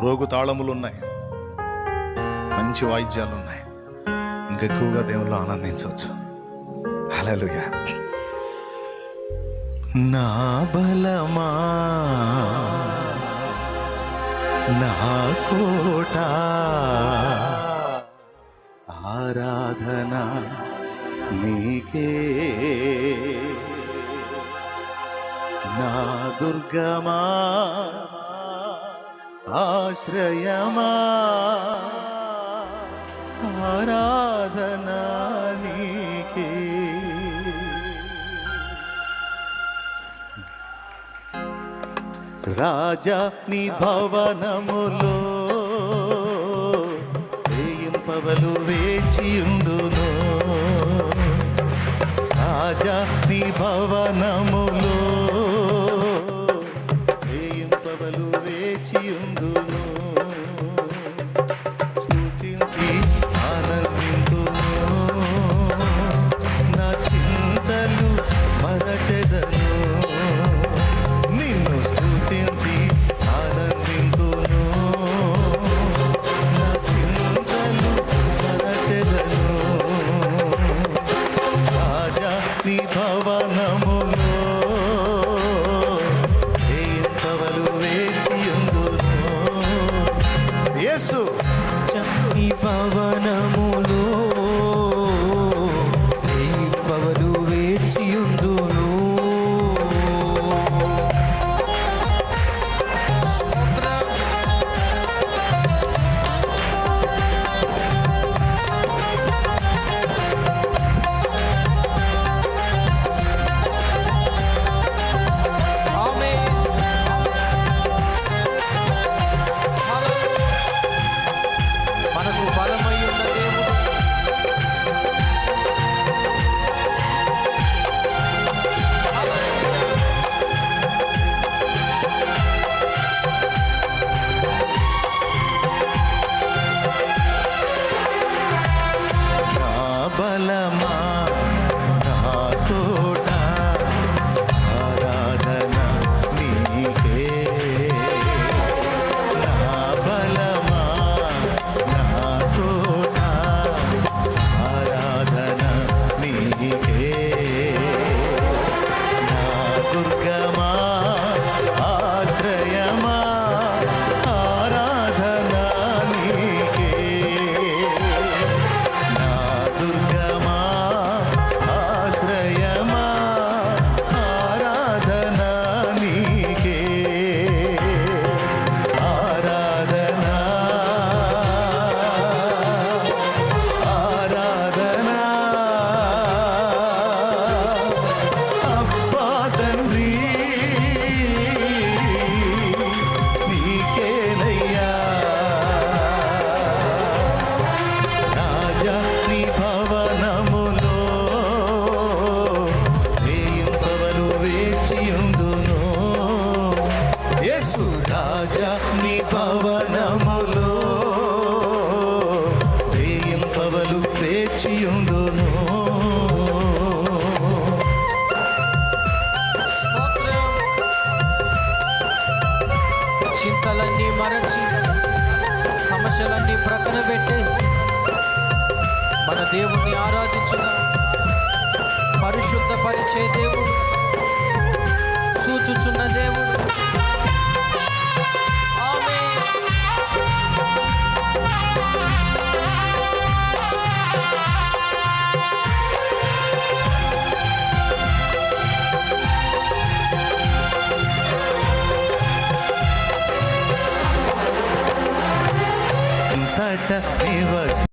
మ్రోగు తాళములున్నాయి. మంచి వాయిద్యాలు ఉన్నాయి ఇంకెక్కువగా దేవుళ్ళు ఆనందించవచ్చు. అలా నా బలమా? నా కోట? ఆరాధన నీకే. నా దుర్గమా? ఆశ్రయమా? ఆరాధనా రాజా నీ భవనములో వేయింపవలు వేచియుందును రాజా నీ భవనములో చింతలన్నీ మరచి సమస్యలన్నీ ప్రక్కన పెట్టేసి మన దేవుణ్ణి ఆరాధించిన పరిశుద్ధపరిచే దేవుడు చూచుచున్న దేవుడు. நிவசி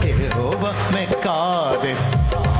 Jehovah Mekadesh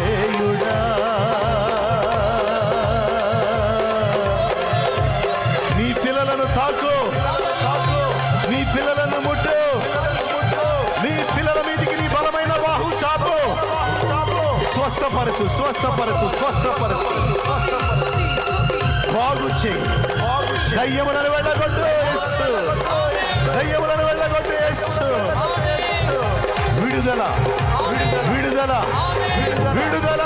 విజేయుడా నీ పిల్లలను తాకు. నీ పిల్లలను ముట్టు. నీ పిల్లల మీదికి నీ బలమైన బాహు చాపు. స్వస్థపరచు స్వస్థపరచు స్వస్థపరచు. బాగు చేయి. దయ్యములను వెళ్ళగొట్టు దయ్యములను వెళ్ళగొట్టు విడుదల. విడుదల. విడుదల. విడుదల.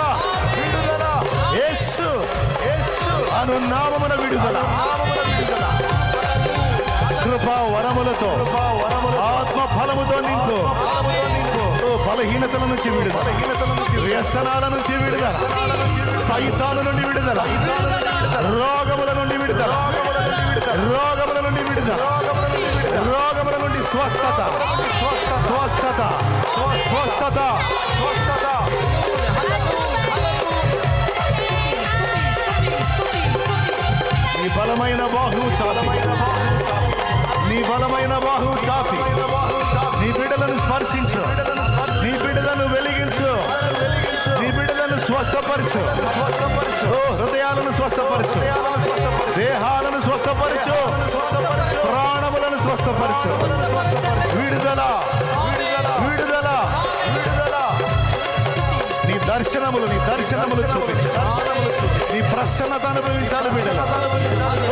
యేసు. యేసు. అను నామమున విడుదల. కృపా వరములతో. ఆత్మ ఫలముతో నింపు బలహీనతల నుంచి విడుదల. వ్యసనాల నుంచి విడుదల. సైతాల నుండి విడుదల. రోగముల నుండి విడుదల. రోగముల నుండి విడుదల. రోగముల నుండి స్వస్థత. స్వస్థత. స్వస్థత స్వస్థత నీ బలమైన బాహు చాపి. నీ బలమైన బాహు చాపి. నీ బిడ్డలను స్పర్శించు. నీ బిడ్డలను వెలిగించు. నీ బిడ్డలను స్వస్థపరచు. హృదయాలను స్వస్థపరచు. దేహాలను స్వస్థపరచు. ప్రాణములను స్వస్థపరచు. దర్శనములు నీ దర్శనములు చూపించు. నీ ప్రసన్నత అనుభవించాలి బిడ్డలు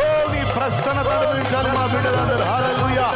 ఓ నీ ప్రసన్నత అనుభవించాలి మా బిడ్డలందరూ. హాలూయా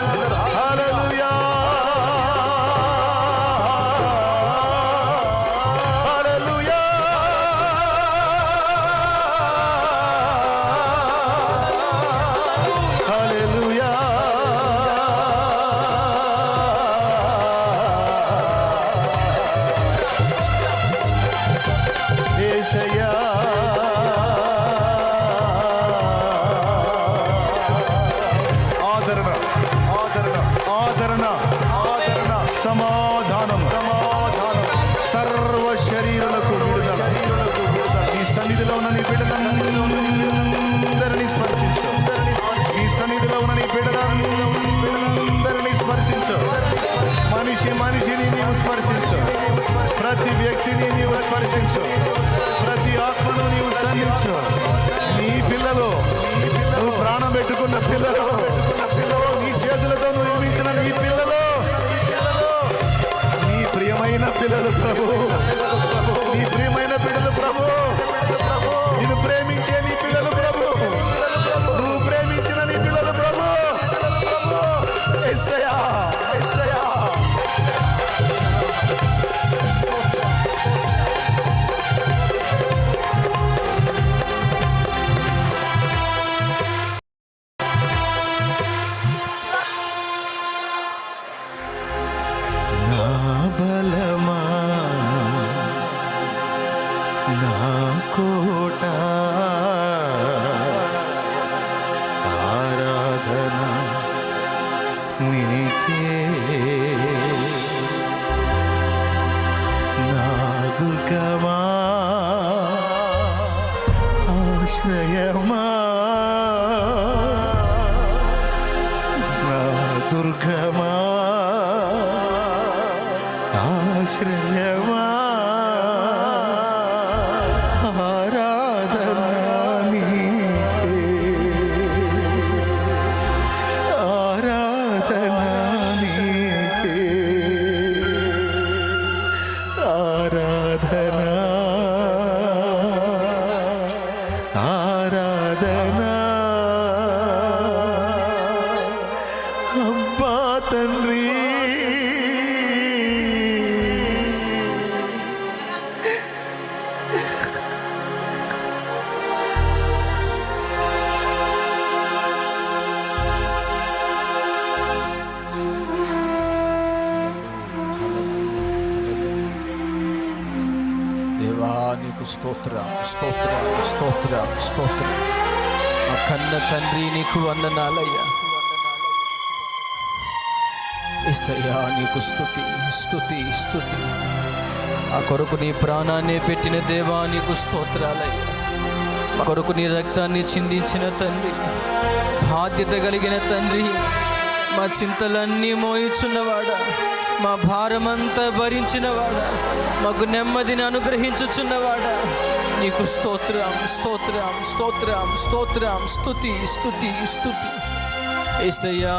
స్పర్శించు మనిషి మనిషిని నీవు స్పర్శించు. ప్రతి వ్యక్తిని నీవు స్పర్శించు. ప్రతి ఆత్మను నీవు సంధించు నీ పిల్లలు నువ్వు ప్రాణం పెట్టుకున్న పిల్లలు నీ చేతులతో నువ్వు నిర్మించిన నీ పిల్లలు స్తోత్ర స్తోత్ర స్తోత్ర స్తోత్ర. మా కన్న తండ్రి నీకు వందనాలయ్యా. ఎసయ్యా నీకు స్థుతి స్థుతి స్థుతి ఆ కొరకు నీ ప్రాణాన్ని పెట్టిన దేవా నీకు స్తోత్రాలయ్యా. మా కొరకు నీ రక్తాన్ని చిందించిన తండ్రి బాధ్యత కలిగిన తండ్రి మా చింతలన్నీ మోయిచున్నవాడా మా భారమంతా భరించినవాడా మాకు నెమ్మదిని అనుగ్రహించుచున్నవాడా. నీకు స్తోత్రం స్తోత్రం స్తోత్రం స్తోత్రం స్తుతి స్థుతి స్థుతి ఏసయ్యా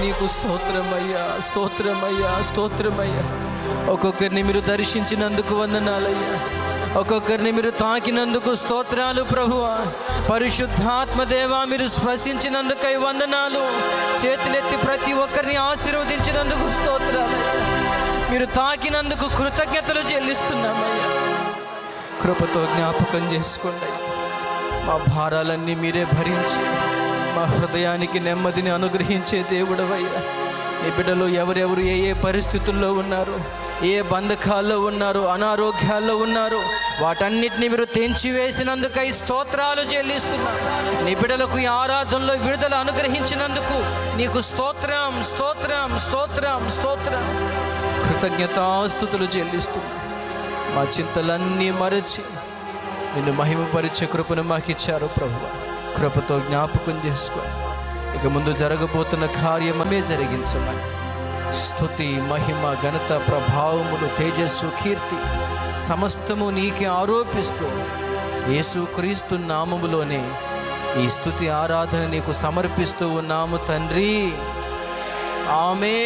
నీకు స్తోత్రమయ్యా స్తోత్రమయ్యా స్తోత్రమయ్యా. ఒక్కొక్కరిని మీరు దర్శించినందుకు వందనాలయ్యా. ఒక్కొక్కరిని మీరు తాకినందుకు స్తోత్రాలు ప్రభువ. పరిశుద్ధాత్మ దేవా మీరు స్పశించినందుకై వందనాలు. చేతులెత్తి ప్రతి ఒక్కరిని ఆశీర్వదించినందుకు స్తోత్రాలు. మీరు తాకినందుకు కృతజ్ఞతలు చెల్లిస్తున్నామయ్యా కృపతో జ్ఞాపకం చేసుకోండి మా భారాలన్నీ మీరే భరించి మా హృదయానికి నెమ్మదిని అనుగ్రహించే దేవుడవయ్యా. ఈ బిడ్డలు ఎవరెవరు ఏ ఏ పరిస్థితుల్లో ఉన్నారు? ఏ బంధకాల్లో ఉన్నారు అనారోగ్యాల్లో ఉన్నారు వాటన్నిటిని మీరు తెంచివేసినందుకై స్తోత్రాలు చెల్లిస్తున్నారు. నీ బిడ్డలకు ఈ ఆరాధనలో విడుదల అనుగ్రహించినందుకు నీకు స్తోత్రం స్తోత్రం స్తోత్రం స్తోత్రం. కృతజ్ఞతాస్థుతులు చెల్లిస్తున్నాం మా చింతలన్నీ మరచి నిన్ను మహిమపరిచే కృపను మాకిచ్చారు ప్రభు కృపతో జ్ఞాపకం చేసుకో. ఇక ముందు జరగబోతున్న కార్యమే జరిగించమని. స్తుతి మహిమ ఘనత ప్రభావములు తేజస్సు కీర్తి సమస్తము నీకే ఆరోపిస్తూ యేసు క్రీస్తు నామములోనే ఈ స్తుతి ఆరాధన నీకు సమర్పిస్తూ ఉన్నాము తండ్రి. ఆమె